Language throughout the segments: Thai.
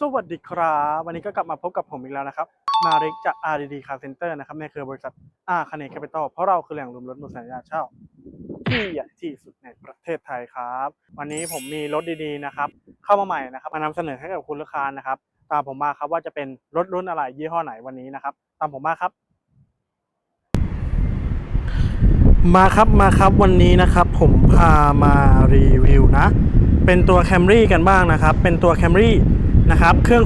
สวัสดีครับ วันนี้ก็กลับมาพบกับผมอีกแล้วนะครับ มาริกจาก RDD Car Center นะครับในเครือบริษัทอาคาเนแคปิตอลเพราะเราคือแหล่งรวมรถมือสัญญาเช่าที่ใหญ่ที่สุดในประเทศไทยครับ วันนี้ผมมีรถดีๆนะครับ เข้ามาใหม่นะครับ มานำเสนอให้กับคุณลูกค้านะครับ ตามผมมาครับว่าจะเป็นรถรุ่นอะไรยี่ห้อไหนวันนี้นะครับ ตามผมมาครับ มาครับมาครับวันนี้นะครับ ผมพามารีวิวนะ เป็นตัว Camry กันบ้างนะครับ เป็นตัว Camry นะครับ เครื่อง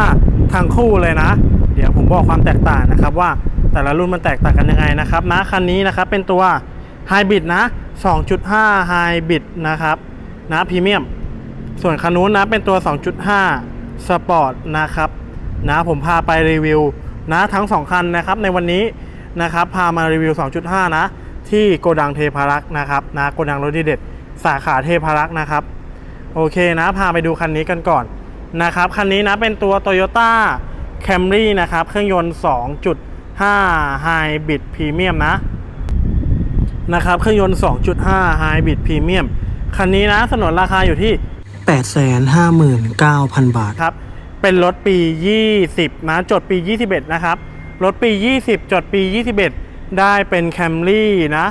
2.5 ทางคู่เลยนะ เดี๋ยวผมบอกความแตกต่างนะครับว่าแต่ละรุ่นมันแตกต่างกันยังไงนะครับนะคันนี้นะครับเป็นตัว Hybrid นะ 2.5 Hybrid นะครับนะพรีเมียม ส่วนคันนู้นนะเป็นตัว 2.5 Sport นะครับนะผมพาไปรีวิวนะทั้ง 2 คันนะครับในวันนี้นะครับพามารีวิว 2.5 นะ ที่โกดังเทพารักษ์นะครับนะโกดังรถดีเด็ดสาขาเทพารักษ์นะครับ โอเคนะ พาไปดูคันนี้กันก่อน นะครับคันนี้นะเป็นตัว Toyota Camry นะครับ เครื่องยนต์ 2.5 Hybrid Premium นะนะครับเครื่องยนต์ 2.5 Hybrid Premium คันนี้นะสนนราคาอยู่ที่ 859,000 บาทครับเป็นรถปี 20 นะ จดปี 21 นะครับ รถปี 20 จดปี 21 ได้เป็น Camry นะ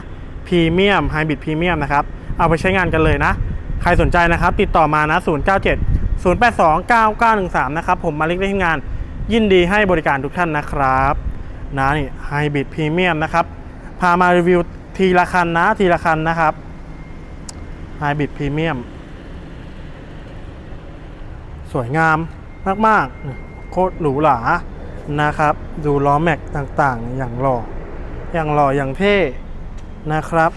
พรีเมียม Hybrid Premium นะครับ เอาไปใช้งานกันเลยนะ ใครสนใจนะครับ ติดต่อมานะ 097 082 9913 นะครับ ผมมาเล็กได้ที่งาน ยินดีให้บริการทุกท่านนะครับนะนี่ Hybrid Premium นะครับ พามารีวิวทีละคันนะทีละคันนะครับ Hybrid Premium สวยงามมาก ๆ โคตรหรูหรานะครับ ดูล้อแม็กต่างๆ อย่างหล่อ อย่างหล่ออย่างเท่นะครับ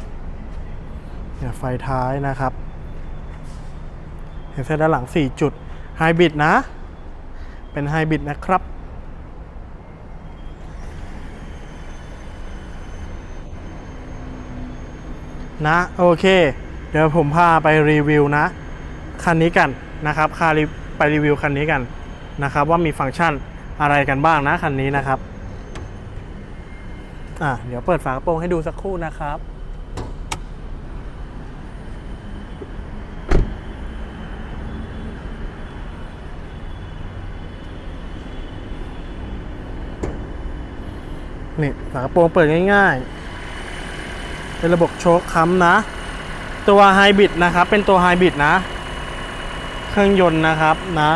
เนี่ยไฟท้ายนะครับ เห็นเส้นด้านหลัง 4 จุดไฮบริดนะ เป็นไฮบริดนะครับ นะโอเค เดี๋ยวผมพาไปรีวิวนะ คันนี้กันนะครับคารีไปรีวิวคันนี้กันนะครับ ว่ามีฟังก์ชันอะไรกันบ้างนะคันนี้นะครับ อะเดี๋ยวเปิดฝากระโปรงให้ดูสักครู่นะครับ นี่ฝากระโปรงเปิดง่ายๆ เป็นระบบโช๊คค้ำนะ ตัวไฮบริดนะครับ เป็นตัวไฮบริดนะ เครื่องยนต์นะครับนะ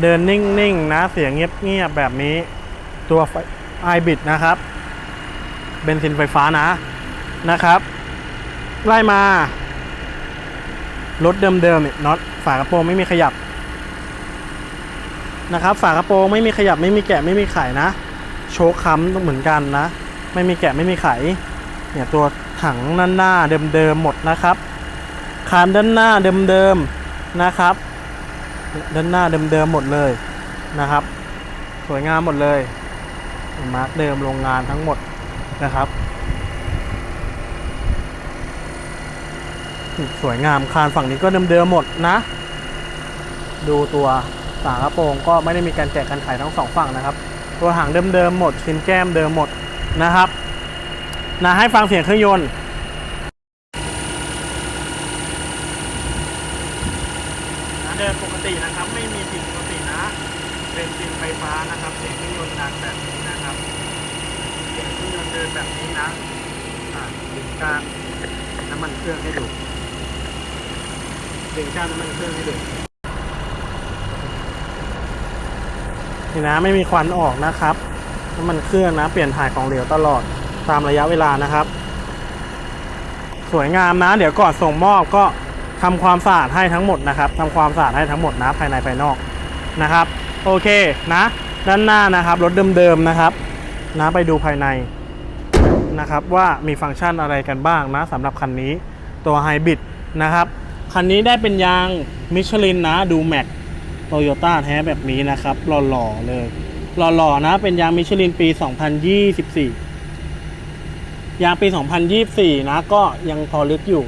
เดินนิ่งๆนะ เสียงเงียบๆแบบนี้ ตัวไฮบริดนะครับ เบนซินไฟฟ้านะนะครับ ไล่มา รถเดิมๆเนี่ยน็อตฝากระโปรงไม่มีขยับนะครับ ฝากระโปรงไม่มีขยับไม่มีแกะไม่มีไขนะ โชคค้ำต้องเหมือนกันนะ ไม่มีแกะไม่มีไข เนี่ยตัวถังด้านหน้าเดิมๆหมดนะครับคานด้านหน้าเดิมๆนะครับ ด้านหน้าเดิมๆหมดเลยนะครับ สวยงามหมดเลยมาร์กเดิมโรงงานทั้งหมดนะครับสวยงามคานฝั่งนี้ก็เดิมๆหมดนะ ดูตัวฝากระโปรงก็ไม่ได้มีการแจกกันไขทั้งสองฝั่งนะครับ ตัวหางเดิมๆหมดชิ้นแก้มเดิมหมดนะครับนะให้ฟังเสียงเครื่องยนต์นะเดินปกตินะครับไม่มีผิดปกตินะเป็นซินไฟฟ้านะครับเสียงเครื่องยนต์ดังแบบนี้นะครับเสียงเครื่องยนต์เดินแบบนี้นะอ่าดึงการน้ำมันเครื่องให้ดูดึงการน้ำมันเครื่องให้ดู นี่นะไม่มีควันออกนะครับน้ำมันเครื่องนะเปลี่ยนถ่ายของเหลวตลอดตามระยะเวลานะครับ สวยงามนะ เดี๋ยวก่อนส่งมอบก็ทำความสะอาดให้ทั้งหมดนะครับทำความสะอาดให้ทั้งหมดนะภายในภายนอกนะครับ โอเคนะ ด้านหน้านะครับรถเดิมๆนะครับ นะไปดูภายในนะครับว่ามีฟังก์ชันอะไรกันบ้างนะสำหรับคันนี้ตัวไฮบริดนะครับคันนี้ได้เป็นยางมิชลินนะดูแม็ก โตโยต้าแท้แบบนี้นะครับ หล่อๆเลย หล่อๆนะ เป็นยางมิชลินปี 2024 ยางปี 2024 นะ ก็ยังพอลึกอยู่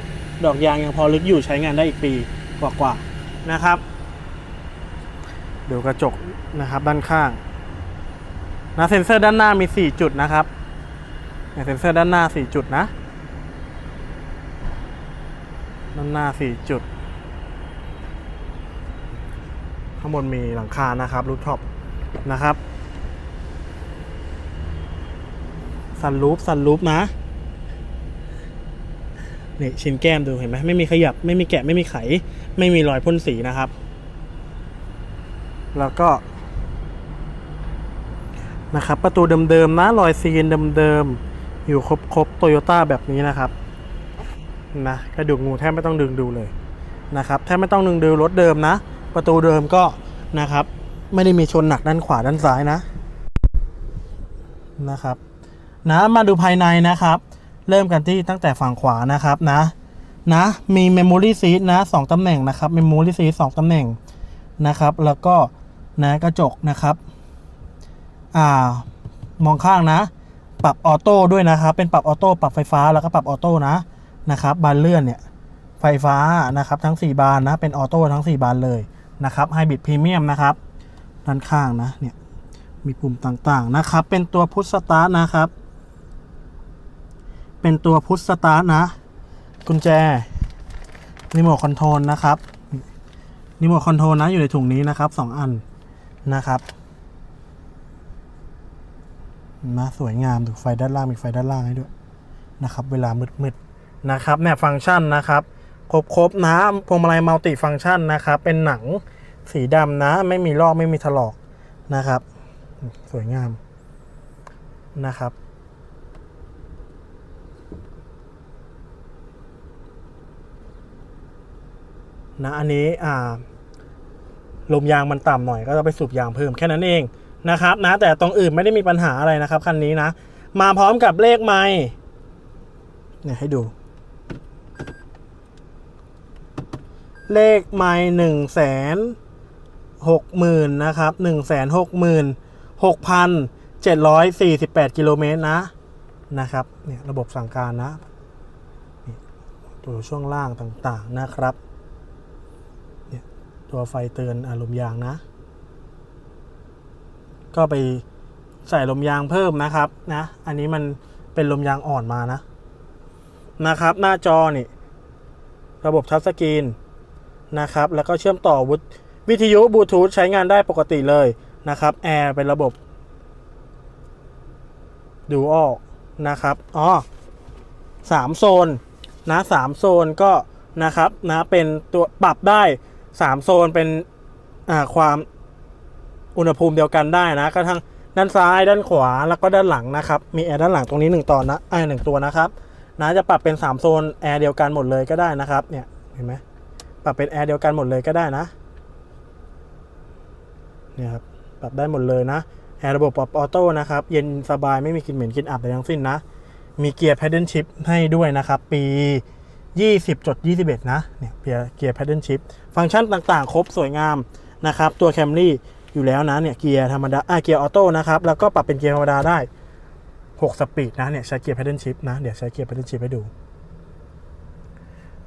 ดอกยางยังพอลึกอยู่ใช้งานได้อีกปีกว่าๆนะครับ ดูกระจกนะครับด้านข้างนะเซ็นเซอร์ด้านหน้ามี 4 จุดนะครับเนี่ยเซ็นเซอร์ด้านหน้า 4 จุดนะ ด้านหน้า 4 จุด ค ข้างบนมีหลังคานะครับรูฟท็อปนะครับซันรูฟซันรูฟนะนี่ชิ้นแก้มดูเห็นไหมไม่มีขยับไม่มีแกะไม่มีไข ไม่มีรอยพ่นสีนะครับ แล้วก็ นะครับ ประตูเดิมๆนะรอยซีนเดิมๆอยู่ครบๆโตโยต้าแบบนี้นะครับนะกระดูกงูแทบไม่ต้องดึงดูเลยนะครับแทบไม่ต้องดึงดูรถเดิมนะ ประตูเดิมก็นะครับ ไม่ได้มีชนหนักด้านขวาด้านซ้ายนะนะครับนะมาดูภายในนะครับ เริ่มกันที่ตั้งแต่ฝั่งขวานะครับนะนะมี Memory Seat นะสองตำแหน่งนะครับ Memory Seat สองตำแหน่งนะครับ แล้วก็นะกระจกนะครับอ่ามองข้างนะ ปรับออโต้ด้วยนะครับ เป็นปรับออโต้ปรับไฟฟ้าแล้วก็ปรับออโต้นะนะครับบานเลื่อนเนี่ยไฟฟ้านะครับทั้ง 4 บานนะเป็นออโต้ทั้ง 4 บานเลย นะครับไฮบริดพรีเมียมนะครับ ด้านข้างนะเนี่ยมีปุ่มต่างๆนะครับ เป็นตัวพุทสตาร์นะครับ เป็นตัวพุทสตาร์นะ กุญแจรีโมทคอนโทรลนะครับรีโมทคอนโทรลนะอยู่ในถุงนี้นะครับสองอันนะครับนะสวยงามดูไฟด้านล่างมีไฟด้านล่างให้ด้วยนะครับ เวลามืดๆนะครับเนี่ยฟังก์ชันนะครับ ครบๆนะพวงมาลัยมัลติฟังก์ชันนะครับเป็นหนังสีดำนะ ไม่มีลอกไม่มีถลอกนะครับ สวยงามนะครับ นะอันนี้อ่าลมยางมันต่ำหน่อยก็ต้องไปสูบยางเพิ่มแค่นั้นเองนะครับนะแต่ตรงอื่นไม่ได้มีปัญหาอะไรนะครับคันนี้นะ มาพร้อมกับเลขไม้เนี่ยให้ดู เลขไม้หนึ่งแสนหกหมื่นนะครับหนึ่งแสนหกหมื่นหกพันเจ็ดร้อยสี่สิบแปดกิโลเมตรนะนะครับเนี่ยระบบสั่งการนะนี่ตัวช่วงล่างต่างๆนะครับเนี่ยตัวไฟเตือนอารมณ์ยางนะ ก็ไปใส่ลมยางเพิ่มนะครับนะ อันนี้มันเป็นลมยางอ่อนมานะนะครับ หน้าจอนี่ ระบบทัชสกรีน นะครับ แล้วก็เชื่อมต่อวุวิทยุบลูทูธใช้งานได้ปกติเลยนะครับแอร์เป็นระบบดูออกนะครับอ๋อสามโซนนะสามโซนก็นะครับนะเป็นตัวปรับได้สามโซนเป็นอ่าความอุณหภูมิเดียวกันได้นะก็ทั้งด้านซ้ายด้านขวาแล้วก็ด้านหลังนะครับ มีแอร์ด้านหลังตรงนี้หนึ่งตอนนะไอหนึ่งตัวนะครับนะจะปรับเป็นสามโซนแอร์เดียวกันหมดเลยก็ได้นะครับเนี่ยเห็นไหม ปรับเป็นแอร์เดียวกันหมดเลยก็ได้นะเนี่ยครับปรับได้หมดเลยนะแอร์ระบบปรับออโต้นะครับ เย็นสบายไม่มีกลิ่นเหม็นกลิ่นอับใดทั้งสิ้นนะ มีเกียร์ Paddle Shift ให้ด้วยนะครับ ปี 20.21 นะเนี่ยเกียร์เกียร์ Paddle Shift ฟังก์ชันต่างๆ ครบสวยงามนะครับ ตัว Camry อยู่แล้วนะเนี่ยเกียร์ธรรมดาอ่าเกียร์ออโต้นะครับ แล้วก็ปรับเป็นเกียร์ธรรมดาได้ 6 สปีดนะเนี่ยใช้เกียร์ Paddle Shift นะเดี๋ยวใช้เกียร์ Paddle Shift ให้ดู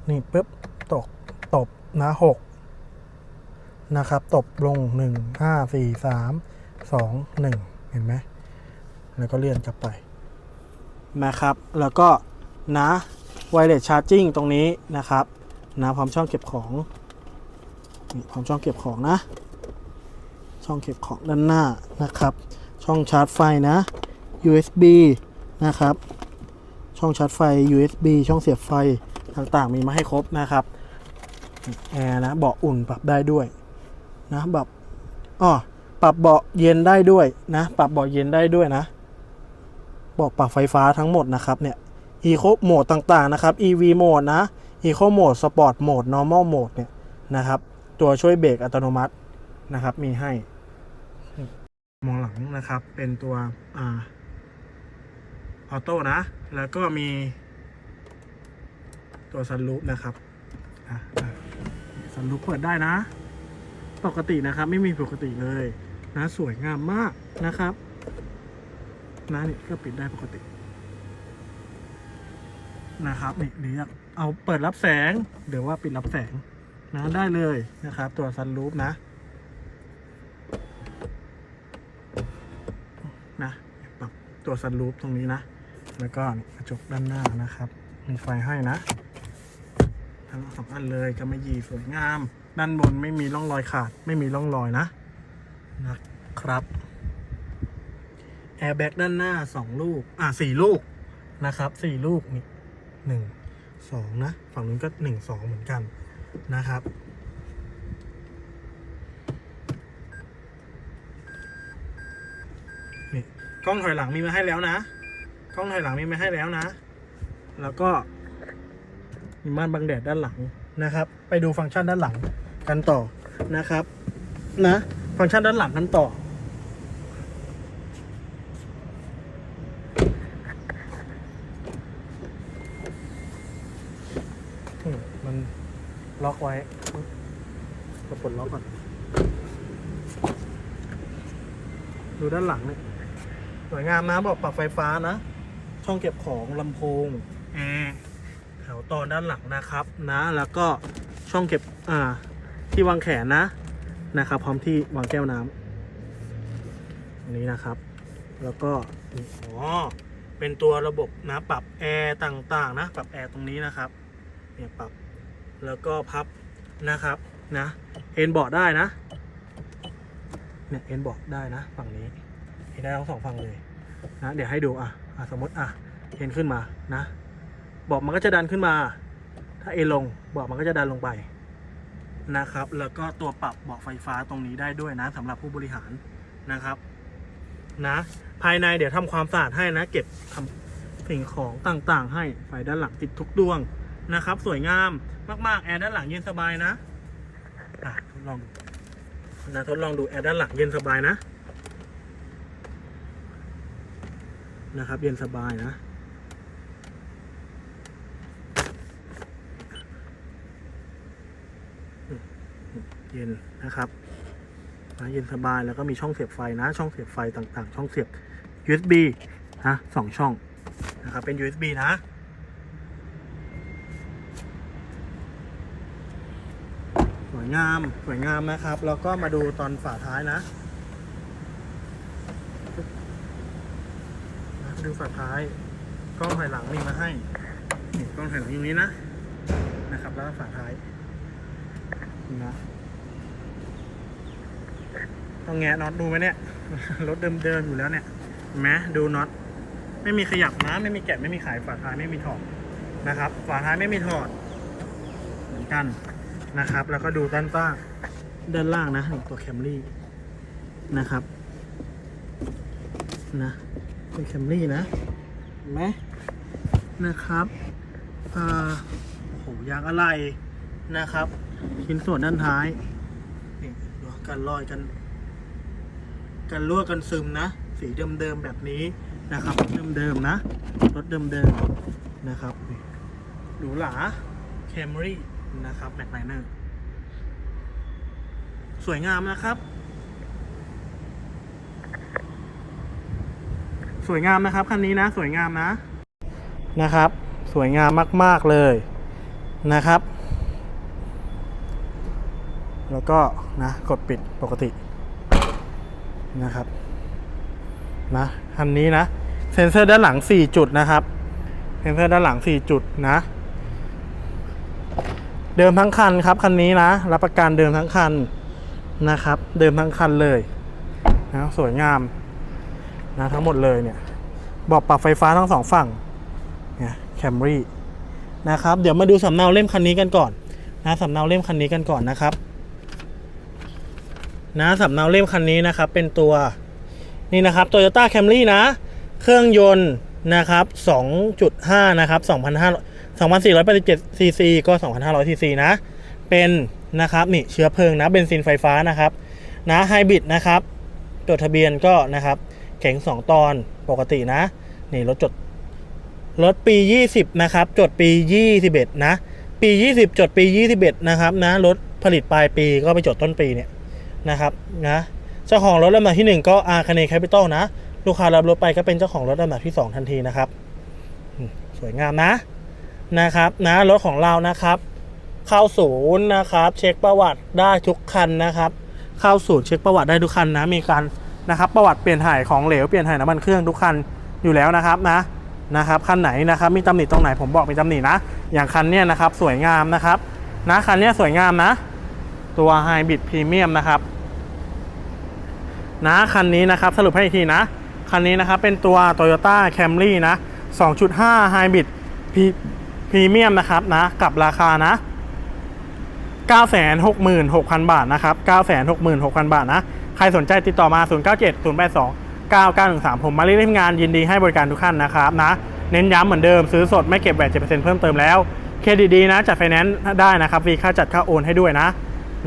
นี่ปุ๊บตก ตบนะ6นะครับตบลง1 5 4 3 2 1เห็นไหมแล้วก็เลื่อนกลับไปนะครับ แล้วก็นะไวเลสชาร์จิ่งตรงนี้นะครับนะพร้อมช่องเก็บของนี่พร้อมช่องเก็บของนะ ช่องเก็บของด้านหน้านะครับ ช่องชาร์จไฟนะ USB นะครับ ช่องชาร์จไฟ USB ช่องเสียบไฟต่างๆ มีมาให้ครบนะครับ แอร์นะเบาะอุ่นปรับได้ด้วยนะแบบอ๋อปรับเบาะเย็นได้ด้วยนะ ปรับเบาะเย็นได้ด้วยนะบอกปรับไฟฟ้าทั้งหมดนะครับเนี่ย Eco โหมดต่างๆนะครับ EV โหมดนะ Eco โหมด Sport โหมด Normal โหมดเนี่ยนะครับ ตัวช่วยเบรกอัตโนมัตินะครับ มีให้ มองหลังนะครับ เป็นตัวอ่าออโต้นะ แล้วก็มีตัวซันรูปนะครับอะ อะซันรูปเปิดได้นะ ปกตินะครับ ไม่มีปกติเลยนะสวยงามมากนะครับนะนี่ก็ปิดได้ปกติ นะครับนี่หรืออยกเอาเปิดรับแสงหรือว่าปิดรับแสงนะได้เลยนะครับ ตัวซันรูฟนะนะปรับตัวซันรูฟตรงนี้นะ แล้วก็กระจกด้านหน้านะครับ มีไฟให้นะ ทั้งสองอันเลยกำมะหยี่สวยงาม ด้านบนไม่มีร่องรอยขาด ไม่มีร่องรอยนะนะครับแอร์แบ็กด้านหน้าสองลูก อะสี่ลูกนะครับสี่ลูกนี่หนึ่งสองนะ ฝั่งนู้นก็หนึ่งสองเหมือนกันนะครับนี่กล้องถอยหลังมีมาให้แล้วนะ กล้องถอยหลังมีมาให้แล้วนะ แล้วก็ มีม่านบังแดดด้านหลังนะครับ ไปดูฟังก์ชันด้านหลังกันต่อนะครับ นะ ฟังก์ชันด้านหลังกันต่อ มันล็อกไว้เราปลดล็อกก่อน ดูด้านหลังเนี่ยสวยงามนะบอกปรับไฟฟ้านะ ช่องเก็บของลำโพงแอร์ ถวตอนด้านหลังนะครับนะแล้วก็ช่องเก็บอ่าที่วางแขนนะนะครับ พร้อมที่วางแก้วน้ำอันนี้นะครับ แล้วก็อ๋อเป็นตัวระบบนะปรับแอร์ต่างๆนะปรับแอร์ตรงนี้นะครับเนี่ยปรับแล้วก็พับนะครับนะเอ็นบอร์ดได้นะเนี่ยเอ็นบอกได้นะฝั่งนี้เห็นได้ทั้งสองฝั่งเลยนะเดี๋ยวให้ดูอะอะสมมติอะเอ็นขึ้นมานะ บอกมันก็จะดันขึ้นมา ถ้าเอลงบอกมันก็จะดันลงไปนะครับ แล้วก็ตัวปรับเบาะไฟฟ้าตรงนี้ได้ด้วยนะสำหรับผู้บริหารนะครับนะภายในเดี๋ยวทำความสะอาดให้นะ เก็บทำสิ่งของต่างๆ ให้ไฟด้านหลังติดทุกดวงนะครับ สวยงามมากๆแอร์ด้านหลังเย็นสบายนะอะทดลองนะทดลองดูแอร์ด้านหลังเย็นสบายนะนะครับ เย็นสบายนะ เย็นนะครับนะเย็นสบายแล้วก็มีช่องเสียบไฟนะ ช่องเสียบไฟต่างๆ ช่องเสียบ USB นะสองช่องนะครับเป็น USB นะสวยงามสวยงามนะครับ แล้วก็มาดูตอนฝาท้ายนะนะดูฝาท้ายกล้องถอยหลังมีมาให้นี่กล้องถอยหลังอย่างนี้นะนะครับ แล้วฝาท้ายนะ ต้องแงะน็อตดูไหมเนี่ย รถเดิมๆอยู่แล้วเนี่ยเห็นไหมดูน็อต ไม่มีขยับนะ ไม่มีแกะไม่มีขายฝาท้ายไม่มีถอดนะครับ ฝาท้ายไม่มีถอด เหมือนกันนะครับ แล้วก็ดูด้านล่างด้านล่างนะตัวแคมรี่นะครับนะเป็นแคมรี่นะเห็นไหมนะครับอ่าโอ้โหยางอะไรนะครับชิ้นส่วนด้านท้ายนี่ดูกันรอยกัน กันรั่วกันซึมนะ สีเดิมๆแบบนี้นะครับเดิมๆนะ รถเดิมๆนะครับหรูหราแคมรี่นะครับแบ็คไลเนอร์สวยงามนะครับ สวยงามนะครับคันนี้นะ สวยงามนะนะครับ สวยงามมาก ๆ เลยนะครับ แล้วก็นะกดปิดปกติ นะครับนะคันนี้นะ เซ็นเซอร์ด้านหลัง 4 จุดนะครับ เซ็นเซอร์ด้านหลัง 4 จุดนะ เดิมทั้งคันครับคันนี้นะ รับประกันเดิมทั้งคันนะครับ เดิมทั้งคันเลยนะสวยงามนะทั้งหมดเลยเนี่ยบอกปรับไฟฟ้าทั้งสองฝั่งเนี่ยแคมรี่นะครับ เดี๋ยวมาดูสำเนาเล่มคันนี้กันก่อนนะสำเนาเล่มคันนี้กันก่อนนะครับ นะสำเนาเล่มคันนี้นะครับ เป็นตัวนี่นะครับ Toyota Camry นะ เครื่องยนต์นะครับ 2.5 นะครับ2,500 2,487ซีซีก็ 2,500ซีซีนะ เป็นนะครับนี่เชื้อเพลิงนะเบนซินไฟฟ้านะครับนะไฮบริดนะครับจดทะเบียนก็นะครับแข็ง 2 ตอนปกตินะ นี่รถจดรถปี 20 นะครับ จดปี 21 นะ ปี 20 จดปี 21 นะครับนะรถผลิตปลายปีก็ไปจดต้นปีเนี่ย นะครับนะเจ้าของรถลำดับที่ 1 ก็อาคาเนแคปิตอลนะ ลูกค้ารับรถไปก็เป็นเจ้าของรถลำดับที่ 2 ทันทีนะครับ สวยงามนะนะครับนะรถของเรานะครับ เข้าศูนย์นะครับ เช็คประวัติได้ทุกคันนะครับ เข้าศูนย์เช็คประวัติได้ทุกคันนะมีการนะครับประวัติเปลี่ยนถ่ายของเหลวเปลี่ยนถ่ายน้ำมันเครื่องทุกคันอยู่แล้วนะครับนะนะครับคันไหนนะครับมีตำหนิตรงไหนผมบอกมีตำหนินะ อย่างคันเนี้ยนะครับสวยงามนะครับนะคันเนี้ยสวยงามนะ ตัว Hybrid Premium นะครับนะคันนี้นะครับสรุปให้อีกทีนะ คันนี้นะครับเป็นตัว Toyota Camry นะ 2.5 Hybrid Pre- Premium นะครับนะกับราคานะ 966,000 บาทนะครับ 966,000 บาทนะ ใครสนใจติดต่อมา 097 082 9913 ผมมาเรียกงานยินดีให้บริการทุกท่านนะครับนะ เน้นย้ำเหมือนเดิมซื้อสดไม่เก็บแวด7%เพิ่มเติมแล้ว เครดิตดีนะจัดไฟแนนซ์ได้นะครับฟรีค่าจัดค่าโอนให้ด้วยนะ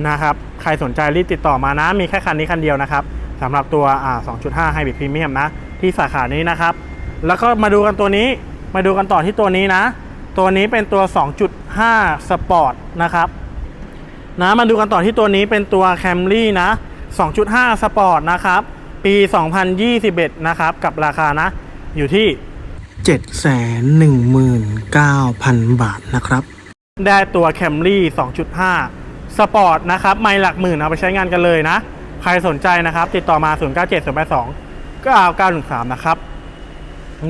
นะครับ ใครสนใจรีบติดต่อมานะ มีแค่คันนี้คันเดียวนะครับสำหรับตัวอ่า2.5 Hybrid Premium นะ ที่สาขานี้นะครับ แล้วก็มาดูกันตัวนี้ มาดูกันต่อที่ตัวนี้นะ ตัวนี้เป็นตัว 2.5 Sport นะครับ นะ มาดูกันต่อที่ตัวนี้เป็นตัว Camry นะ 2.5 Sport นะครับ ปี 2021 นะครับ กับราคานะ อยู่ที่ 719,000 บาทนะครับ ได้ตัว Camry 2.5 Sport นะครับไม่หลักหมื่นเอาไปใช้งานกันเลยนะ ใครสนใจนะครับ ติดต่อมา 0 9 7 0 8 2 9 9 1 3 นะครับ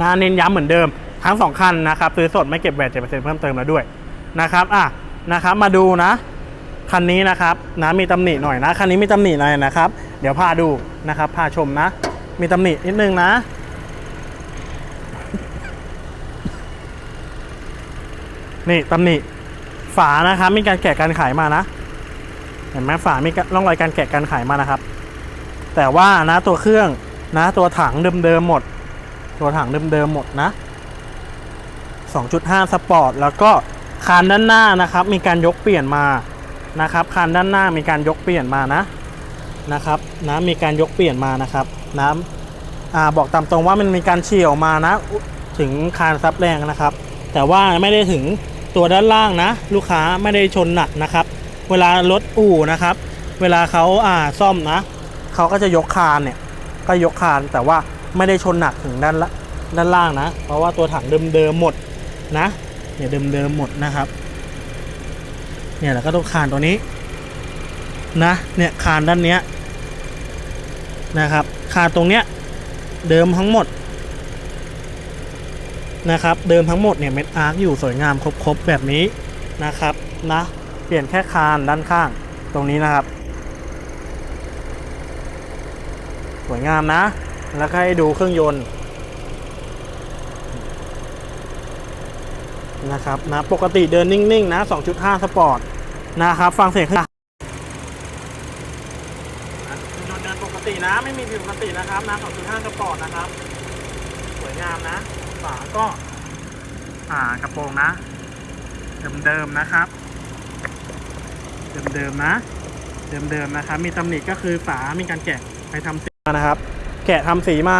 งานเน้นย้ำเหมือนเดิมทั้งสองคันนะครับซื้อสดไม่เก็บแวด7%เพิ่มเติมแล้วด้วยนะครับอะนะครับมาดูนะคันนี้นะครับนะมีตำหนิหน่อยนะคันนี้มีตำหนิหน่อยนะครับ เดี๋ยวพาดูนะครับพาชมนะ มีตำหนินิดนึงนะ นี่ตำหนิฝานะครับมีการแกะการขายมานะ เห็นไหมฝามีร่องรอยการแกะการขายมานะครับ แต่ว่านะตัวเครื่องนะตัวถังเดิมๆหมด ตัวถังเดิมๆหมดนะ 2.5 สปอร์ตแล้วก็คานด้านหน้านะครับ มีการยกเปลี่ยนมานะครับคานด้านหน้ามีการยกเปลี่ยนมานะนะครับนะมีการยกเปลี่ยนมานะครับน้ำอ่าบอกตามตรงว่ามันมีการเฉี่ยวมานะ ถึงคานซับแรงนะครับ แต่ว่าไม่ได้ถึงตัวด้านล่างนะ ลูกค้าไม่ได้ชนหนักนะครับ เวลารถอู่นะครับ เวลาเขาอ่าซ่อมนะเขาก็จะยกคานเนี่ยก็ยกคานแต่ว่าไม่ได้ชนหนักถึงด้านละด้านล่างนะ เพราะว่าตัวถังเดิมๆหมดนะเนี่ยเดิมๆหมดนะครับ เนี่ยแล้วก็ต้องคานตัวนี้นะเนี่ยคานด้านเนี้ยนะครับคานตรงเนี้ยเดิมทั้งหมดนะครับเดิมทั้งหมดเนี่ยเม็ดอาร์คอยู่สวยงามครบๆแบบนี้นะครับนะ ปลี่ยนแค่คานด้านข้างตรงนี้นะครับ สวยงามนะ แล้วให้ดูเครื่องยนต์นะครับนะปกติเดินนิ่ง ๆ นะ 2.5 สปอร์ต นะครับ ฟังเสียงเครื่องยนต์เดินปกตินะ ไม่มีผิดปกตินะครับนะ2.5 สปอร์ตนะครับ สวยงามนะฝาก็ อ่ากระโปรงนะ เดิม ๆ นะครับ เดิมๆนะ เดิมๆนะครับ มีตำหนิก็คือฝา มีการแกะไปทำสีมานะครับ แกะทำสีมา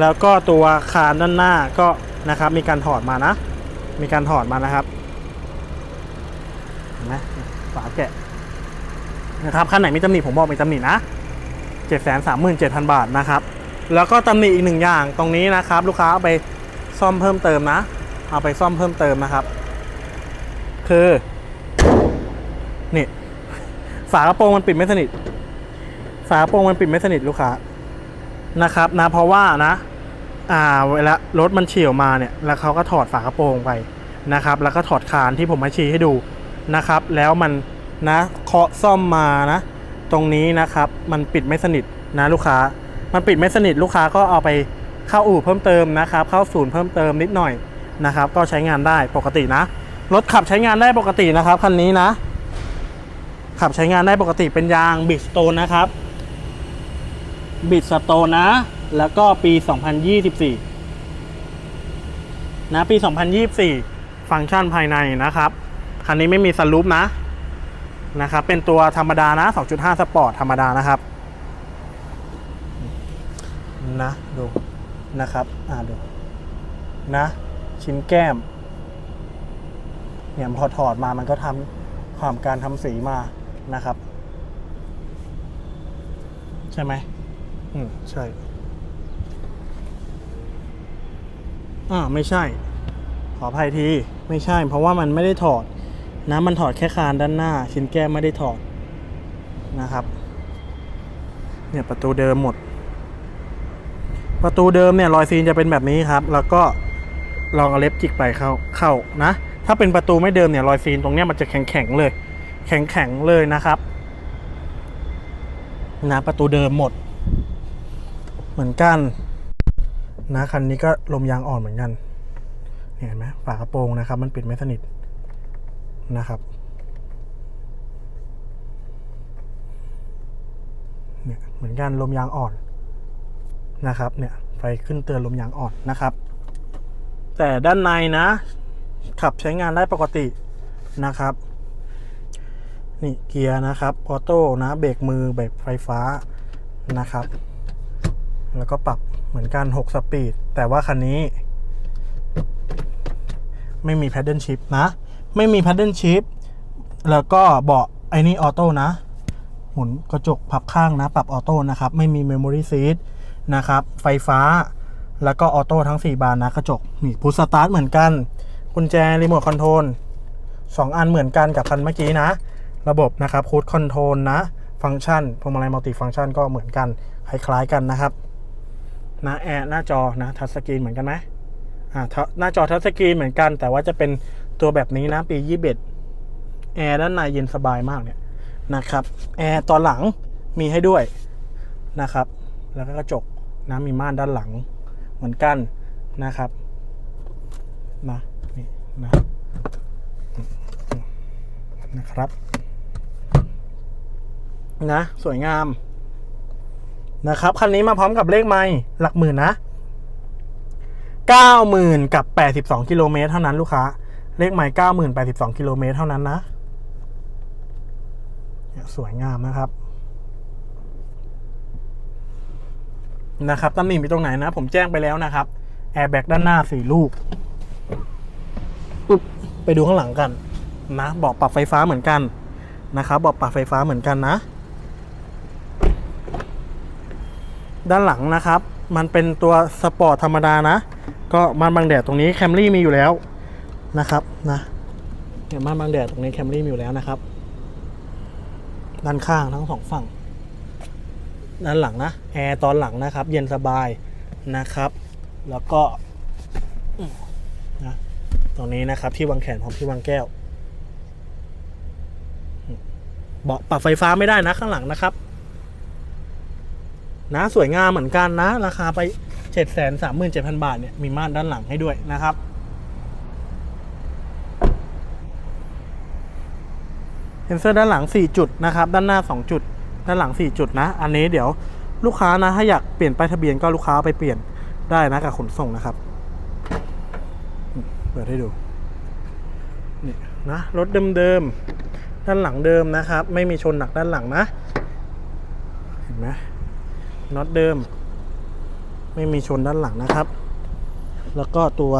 แล้วก็ตัวคานด้านหน้าก็นะครับ มีการถอดมานะ มีการถอดมานะครับเห็นไหมฝาแกะนะครับคันไหนมีตำหนิผมบอกมีตำหนินะเจ็ดแสนสามหมื่นเจ็ดพันบาทนะครับ แล้วก็ตำหนิอีกหนึ่งอย่างตรงนี้นะครับ ลูกค้าเอาไปซ่อมเพิ่มเติมนะ เอาไปซ่อมเพิ่มเติมนะครับ คือ นี่ ฝากระโปรงมันปิดไม่สนิท ฝากระโปรงมันปิดไม่สนิทลูกค้านะครับนะเพราะว่านะ อ่าเวลารถมันเฉี่ยวมาเนี่ย แล้วเขาก็ถอดฝากระโปรงไปนะครับ แล้วก็ถอดคานที่ผมมาชี้ให้ดูนะครับ แล้วมันนะเคาะซ่อมมานะ ตรงนี้นะครับ มันปิดไม่สนิทนะลูกค้า มันปิดไม่สนิทลูกค้าก็เอาไปเข้าอู่เพิ่มเติมนะครับ เข้าศูนย์เพิ่มเติมนิดหน่อยนะครับ ก็ใช้งานได้ปกตินะรถขับใช้งานได้ปกตินะครับคันนี้นะ ขับใช้งานได้ปกติเป็นยางบิดสโตนนะครับบิดสโตนนะ แล้วก็ปี 2024 นะ ปี 2024 ฟังก์ชันภายในนะครับ คันนี้ไม่มีสลูปนะ นะครับ เป็นตัวธรรมดานะ 2.5 สปอร์ตธรรมดานะครับ นะ ดู นะครับ อ่า ดู นะ ชิ้นแก้ม เนี่ยพอถอดมามันก็ทำความการทำสีมา นะครับ ใช่ไหมอืมใช่ อ่าไม่ใช่ ขออภัยที ไม่ใช่ เพราะว่ามันไม่ได้ถอดนะมันถอดแค่คานด้านหน้า ชิ้นแก้มไม่ได้ถอดนะครับ เนี่ยประตูเดิมหมด ประตูเดิมเนี่ยรอยซีนจะเป็นแบบนี้ครับ แล้วก็ลองเอาเล็บจิกไปเข้าเข้านะ ถ้าเป็นประตูไม่เดิมเนี่ยรอยซีนตรงเนี้ยมันจะแข็งแข็งๆเลย แข็งๆเลยนะครับนะประตูเดิมหมด เหมือนกันนะคันนี้ก็ลมยางอ่อนเหมือนกันเนี่ยเห็นไหมฝากระโปรงนะครับ มันปิดไม่สนิทนะครับเนี่ยเหมือนกันลมยางอ่อนนะครับ เนี่ยไฟขึ้นเตือนลมยางอ่อนนะครับ แต่ด้านในนะ ขับใช้งานได้ปกตินะครับ นี่เกียร์นะครับออโต้นะเบรกมือเบรกไฟฟ้านะครับ แล้วก็ปรับเหมือนกัน 6 สปีด แต่ว่าคันนี้ ไม่มี paddle shift นะ ไม่มี paddle shift แล้วก็เบาะไอ้นี่ออโต้นะ หมุนกระจกพับข้างนะ ปรับออโต้นะครับ ไม่มี memory seat นะครับ ไฟฟ้า แล้วก็ออโต้ทั้ง 4 บานนะกระจกนี่พุชสตาร์ทเหมือนกันกุญแจรีโมทคอนโทรลสองอันเหมือนกันกับคันเมื่อกี้นะ ระบบนะครับคูดคอนโทรลนะ ฟังก์ชันพวงมาลัยมัลติฟังก์ชันก็เหมือนกัน คล้ายๆกันนะครับนะแอร์หน้าจอนะทัชสกรีนเหมือนกันไหมอ่าหน้าจอทัชสกรีนเหมือนกัน แต่ว่าจะเป็นตัวแบบนี้นะปี21แอร์ด้านในเย็นสบายมากเนี่ยนะครับแอร์ตอนหลังมีให้ด้วยนะครับ แล้วก็กระจกนะมีม่านด้านหลังเหมือนกันนะครับนะนี่นะนะครับ นะ สวยงามนะครับคันนี้มาพร้อมกับเลขไม่หลักหมื่นนะเก้าหมื่นกับแปดสิบสองกิโลเมตรเท่านั้นลูกค้า เลขไม่เก้าหมื่นแปดสิบสองกิโลเมตรเท่านั้นนะสวยงามนะครับนะครับตำหนิมีตรงไหนนะ ผมแจ้งไปแล้วนะครับแอร์แบ็กด้านหน้าสี่ลูกปุบไปดูข้างหลังกัน นะบอกปรับไฟฟ้าเหมือนกันนะครับบอกปรับไฟฟ้าเหมือนกันนะ ด้านหลังนะครับ มันเป็นตัวสปอร์ตธรรมดานะ ก็ม่านบังแดดตรงนี้แคมรี่มีอยู่แล้วนะครับนะเนี่ยม่านบังแดดตรงนี้แคมรี่มีอยู่แล้วนะครับ ด้านข้างทั้งสองฝั่ง ด้านหลังนะแอร์ตอนหลังนะครับ เย็นสบายนะครับ แล้วก็นะตรงนี้นะครับที่วางแขนของที่วางแก้วเบาะปรับไฟฟ้าไม่ได้นะข้างหลังนะครับ นะสวยงามเหมือนกันนะ ราคาไป 7 3 7 0 0 0 บาทเนี่ยมีม่านด้านหลังให้ด้วยนะครับ เซนเซอร์ด้านหลัง 4 จุดนะครับ ด้านหน้า 2 จุด ด้านหลัง 4 จุดนะ อันนี้เดี๋ยวลูกค้านะ ถ้าอยากเปลี่ยนป้ายทะเบียนก็ลูกค้าไปเปลี่ยนได้นะกับขนส่งนะครับ เปิดให้ดูนี่นะรถเดิมๆด้านหลังเดิมนะครับ ไม่มีชนหนักด้านหลังนะ เห็นไหม น็อตเดิม ไม่มีชนด้านหลังนะครับ แล้วก็ตัว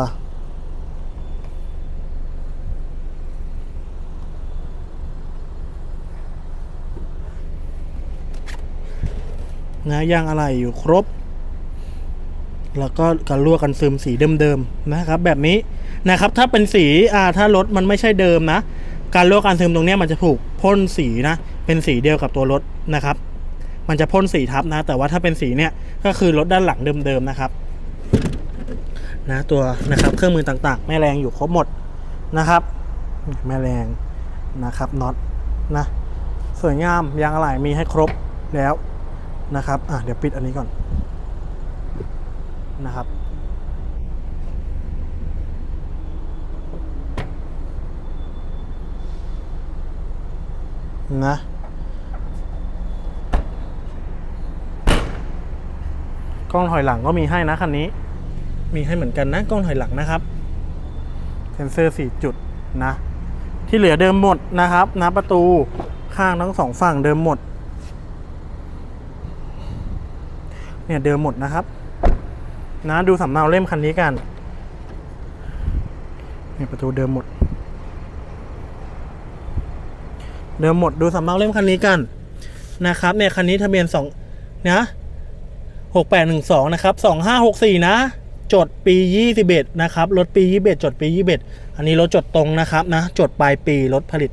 นะยางอะไรอยู่ครบ แล้วก็กันรั่วกันซึมสีเดิมๆนะครับ แบบนี้นะครับ ถ้าเป็นสีอ่าถ้ารถมันไม่ใช่เดิมนะ การรั่วการซึมตรงนี้มันจะถูกพ่นสีนะ เป็นสีเดียวกับตัวรถนะครับ มันจะพ่นสีทับนะ แต่ว่าถ้าเป็นสีเนี่ยก็คือรถด้านหลังเดิมๆนะครับนะตัวนะครับเครื่องมือต่างๆ แม่แรงอยู่ครบหมดนะครับ แม่แรงนะครับน็อตนะสวยงามยางอะไหล่มีให้ครบแล้วนะครับอะเดี๋ยวปิดอันนี้ก่อนนะครับนะ กล้องถอยหลังก็มีให้นะคันนี้ มีให้เหมือนกันนะกล้องถอยหลังนะครับ เซ็นเซอร์ 4 จุดนะ ที่เหลือเดิมหมดนะครับนะประตูข้างทั้งสองฝั่งเดิมหมด เนี่ยเดิมหมดนะครับ นะดูสำเนาเล่มคันนี้กันเนี่ยประตูเดิมหมด เดิมหมดดูสำเนาเล่มคันนี้กันนะครับ เนี่ยคันนี้ทะเบียนสองนะ หกแปดหนึ่งสองนะครับสองห้าหกสี่นะ จดปียี่สิบเอ็ดนะครับ รถปียี่สิบเอ็ดจดปียี่สิบเอ็ดอันนี้รถจดตรงนะครับนะ จดปลายปีรถผลิต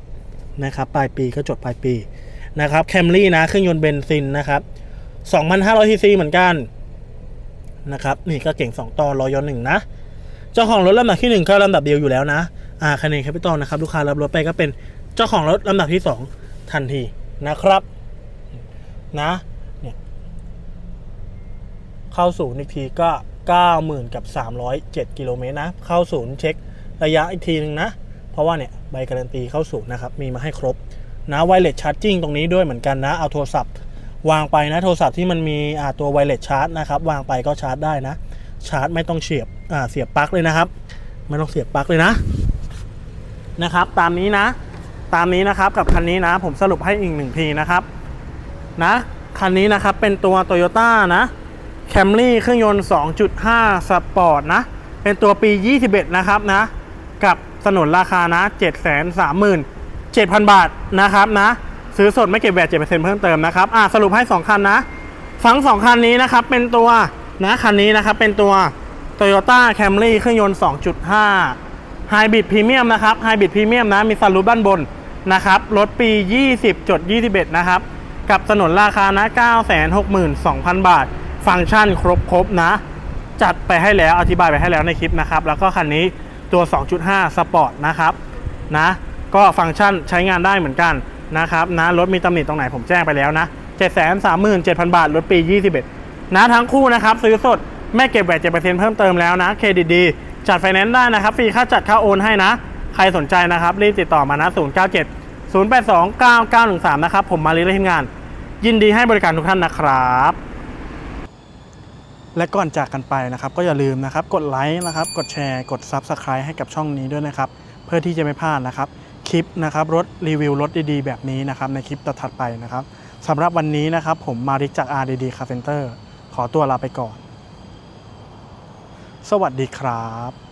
นะครับปลายปีก็จดปลายปีนะครับแคมรี่นะเครื่องยนต์เบนซินนะครับสองพันห้าร้อยซีซีเหมือนกันนะครับนี่ก็เก่งสองต่อรอยหนึ่งนะ เจ้าของรถลำดับที่หนึ่งก็ลำดับเดียวอยู่แล้วนะอ่าคะแนนแคปิตอลนะครับ ลูกค้ารับรถไปก็เป็นเจ้าของรถลำดับที่สองทันทีนะครับนะ เข้าศูนย์อีกทีก็ 90,000 กับ 307 กิโลเมตรนะ เข้าศูนย์เช็คระยะอีกทีหนึ่งนะ เพราะว่าเนี่ยใบการันตีเข้าศูนย์นะครับ มีมาให้ครบนะไวเลสชาร์จิ่งตรงนี้ด้วยเหมือนกันนะ เอาโทรศัพท์ วางไปนะโทรศัพท์ที่มันมีตัวไวเลสชาร์จนะครับ วางไปก็ชาร์จได้นะ ชาร์จไม่ต้องเสียบเสียบปลั๊กเลยนะครับ ไม่ต้องเสียบปลั๊กเลยนะนะครับ ตามนี้นะ ตามนี้นะครับกับคันนี้นะ ผมสรุปให้อีกหนึ่งทีนะครับนะคันนี้นะครับเป็นตัว Toyota นะ Camry เครื่องยนต์ 2.5 สปอร์ตนะ เป็นตัวปี 21 นะครับนะ กับสนุนราคานะ 737,000 บาทนะครับนะ ซื้อสดไม่เก็บแวด7%เพิ่มเติมนะครับ อะสรุปให้ 2 คันนะทั้ง 2 คันนี้นะครับ เป็นตัวนะคันนี้นะครับ เป็นตัว Toyota Camry เครื่องยนต์ 2.5 Hybrid Premium นะครับ Hybrid Premium นะ มีซันรูฟด้านบนนะครับ รถปี 20.21 นะครับ กับสนุนราคานะ 962,000 บาท ฟังก์ชันครบครบนะ จัดไปให้แล้วอธิบายไปให้แล้วในคลิปนะครับ แล้วก็คันนี้ตัว 2.5 สปอร์ตนะครับนะก็ฟังก์ชันใช้งานได้เหมือนกันนะครับนะรถมีตำหนิตรงไหนผมแจ้งไปแล้วนะ 737,000 บาท รถปี 21 นะทั้งคู่นะครับ ซื้อสดไม่เก็บแวด7%เพิ่มเติมแล้วนะเครดิตดีจัดไฟแนนซ์ได้นะครับฟรีค่าจัดค่าโอนให้นะ ใครสนใจนะครับ รีบติดต่อมานะ 097 082 9913 นะครับ ผมมาลีและทีมงาน ยินดีให้บริการทุกท่านนะครับ และก่อนจากกันไปนะครับ ก็อย่าลืมนะครับ กดไลค์นะครับ กดแชร์ กด Subscribe ให้กับช่องนี้ด้วยนะครับ เพื่อที่จะไม่พลาดนะครับ คลิปนะครับรถรีวิวรถดีๆ แบบนี้นะครับ ในคลิปถัดไปนะครับสำหรับวันนี้นะครับผมมาริกจาก RDD Car Center ขอตัวลาไปก่อน สวัสดีครับ